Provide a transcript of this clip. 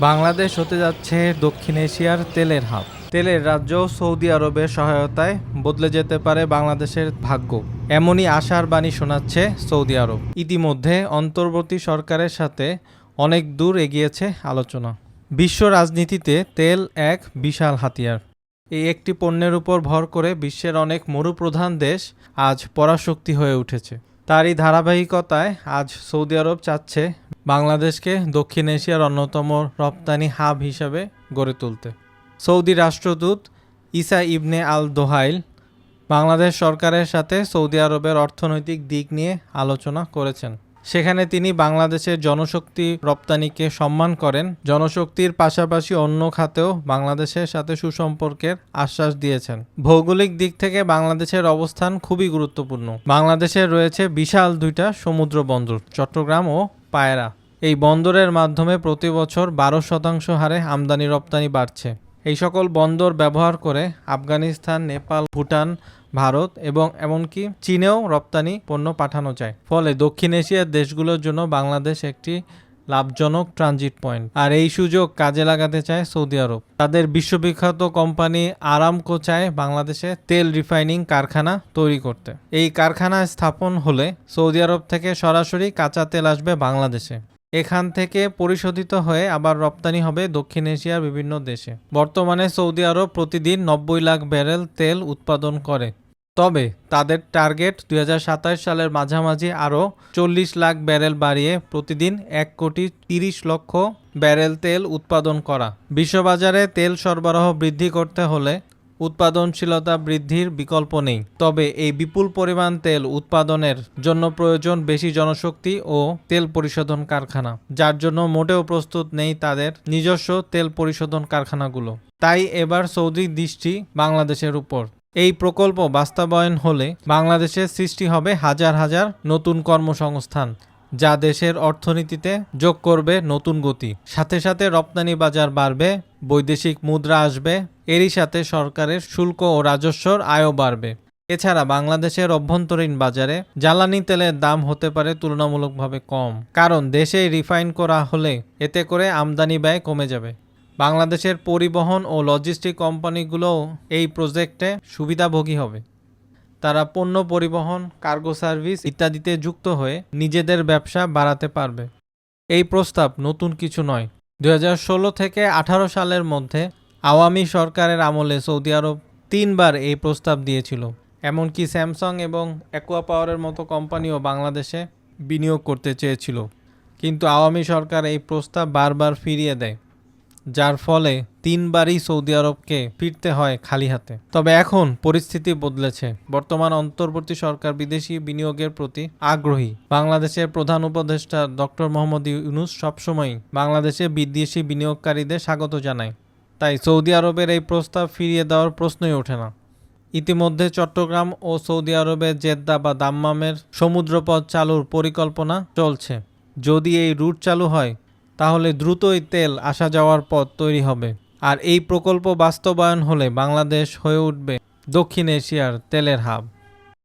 বাংলাদেশ হতে যাচ্ছে দক্ষিণ এশিয়ার তেলের হাব তেলের রাজ্য সৌদি আরবের সহায়তায় বদলে যেতে পারে বাংলাদেশের ভাগ্য। এমনই আশার বাণী শোনাচ্ছে সৌদি আরব। ইতিমধ্যে অন্তর্বর্তী সরকারের সাথে অনেক দূর এগিয়েছে আলোচনা। বিশ্ব রাজনীতিতে তেল এক বিশাল হাতিয়ার। এই একটি পণ্যের উপর ভর করে বিশ্বের অনেক মরুপ্রধান দেশ আজ পরাশক্তি হয়ে উঠেছে। তারই ধারাবাহিকতায় আজ সৌদি আরব চাচ্ছে বাংলাদেশকে দক্ষিণ এশিয়ার অন্যতম রপ্তানি হাব হিসাবে গড়ে তুলতে। সৌদি রাষ্ট্রদূত ইসা ইবনে আল দোহাইল বাংলাদেশ সরকারের সাথে সৌদি আরবের অর্থনৈতিক দিক নিয়ে আলোচনা করেছেন। সেখানে তিনি বাংলাদেশের জনশক্তি রপ্তানিকে সম্মান করেন। জনশক্তির পাশাপাশি অন্য খাতেও বাংলাদেশের সাথে সুসম্পর্কের আশ্বাস দিয়েছেন। ভৌগোলিক দিক থেকে বাংলাদেশের অবস্থান খুবই গুরুত্বপূর্ণ। বাংলাদেশে রয়েছে বিশাল দুইটা সমুদ্র বন্দর, চট্টগ্রাম ও পায়রা। এই বন্দরের মাধ্যমে প্রতি বছর বারো শতাংশ হারে আমদানি রপ্তানি বাড়ছে। এই সকল বন্দর ব্যবহার করে আফগানিস্তান, নেপাল, ভুটান ভারত এবং এমনকি চীনেও রপ্তানি পণ্য পাঠানো যায়। ফলে দক্ষিণ এশিয়ার দেশগুলোর জন্য বাংলাদেশ একটি লাভজনক ট্রানজিট পয়েন্ট। আর এই সুযোগ কাজে লাগাতে চায় সৌদি আরব। তাদের বিশ্ববিখ্যাত কোম্পানি আরামকো চায় বাংলাদেশে তেল রিফাইনিং কারখানা তৈরি করতে। এই কারখানা স্থাপন হলে সৌদি আরব থেকে সরাসরি কাঁচা তেল আসবে বাংলাদেশে। এখান থেকে পরিশোধিত হয়ে আবার রপ্তানি হবে দক্ষিণ এশিয়ার বিভিন্ন দেশে। বর্তমানে সৌদি আরব প্রতিদিন নব্বই লাখ ব্যারেল তেল উৎপাদন করে। তবে তাদের টার্গেট দু হাজার সাতাশ সালের মাঝামাঝি আরও চল্লিশ লাখ ব্যারেল বাড়িয়ে প্রতিদিন এক কোটি তিরিশ লক্ষ ব্যারেল তেল উৎপাদন করা। বিশ্ববাজারে তেল সরবরাহ বৃদ্ধি করতে হলে উৎপাদনশীলতা বৃদ্ধির বিকল্প নেই। তবে এই বিপুল পরিমাণ তেল উৎপাদনের জন্য প্রয়োজন বেশি জনশক্তি ও তেল পরিশোধন কারখানা, যার জন্য মোটেও প্রস্তুত নেই তাদের নিজস্ব তেল পরিশোধন কারখানাগুলো। তাই এবার সৌদি দৃষ্টি বাংলাদেশের উপর। এই প্রকল্প বাস্তবায়ন হলে বাংলাদেশের সৃষ্টি হবে হাজার হাজার নতুন কর্মসংস্থান, যা দেশের অর্থনীতিতে যোগ করবে নতুন গতি। সাথে সাথে রপ্তানি বাজার বাড়বে, বৈদেশিক মুদ্রা আসবে, এরই সাথে সরকারের শুল্ক ও রাজস্বর আয়ও বাড়বে। এছাড়া বাংলাদেশের অভ্যন্তরীণ বাজারে জ্বালানি তেলের দাম হতে পারে তুলনামূলকভাবে কম, কারণ দেশে রিফাইন করা হলে এতে করে আমদানি ব্যয় কমে যাবে। বাংলাদেশের পরিবহন ও লজিস্টিক কোম্পানিগুলোও এই প্রজেক্টে সুবিধাভোগী হবে। তারা পণ্য পরিবহন, কার্গো সার্ভিস ইত্যাদিতে যুক্ত হয়ে নিজেদের ব্যবসা বাড়াতে পারবে। এই প্রস্তাব নতুন কিছু নয়। দু থেকে আঠারো সালের মধ্যে আওয়ামী সরকারের আমলে সৌদি আরব তিনবার এই প্রস্তাব দিয়েছিল। এমনকি স্যামসাং এবং অ্যাকোয়া পাওয়ারের মতো কোম্পানিও বাংলাদেশে বিনিয়োগ করতে চেয়েছিল। কিন্তু আওয়ামী সরকার এই প্রস্তাব বারবার ফিরিয়ে দেয়। যার ফলে তিনবারই সৌদি আরবকে ফিরতে হয় খালি হাতে। তবে এখন পরিস্থিতি বদলেছে। বর্তমান অন্তর্বর্তী সরকার বিদেশি বিনিয়োগের প্রতি আগ্রহী। বাংলাদেশের প্রধান উপদেষ্টা ডক্টর মোহাম্মদ ইউনুস সবসময়ই বাংলাদেশে বিদেশি বিনিয়োগকারীদের স্বাগত জানায়। তাই সৌদি আরবের এই প্রস্তাব ফিরিয়ে দেওয়ার প্রশ্নই ওঠে না। ইতিমধ্যে চট্টগ্রাম ও সৌদি আরবের জেদ্দা বা দাম্মামের সমুদ্রপথ চালুর পরিকল্পনা চলছে। যদি এই রুট চালু হয় তাহলে দ্রুতই তেল আসা যাওয়ার পথ তৈরি হবে। আর এই প্রকল্প বাস্তবায়ন হলে বাংলাদেশ হয়ে উঠবে দক্ষিণ এশিয়ার তেলের হাব।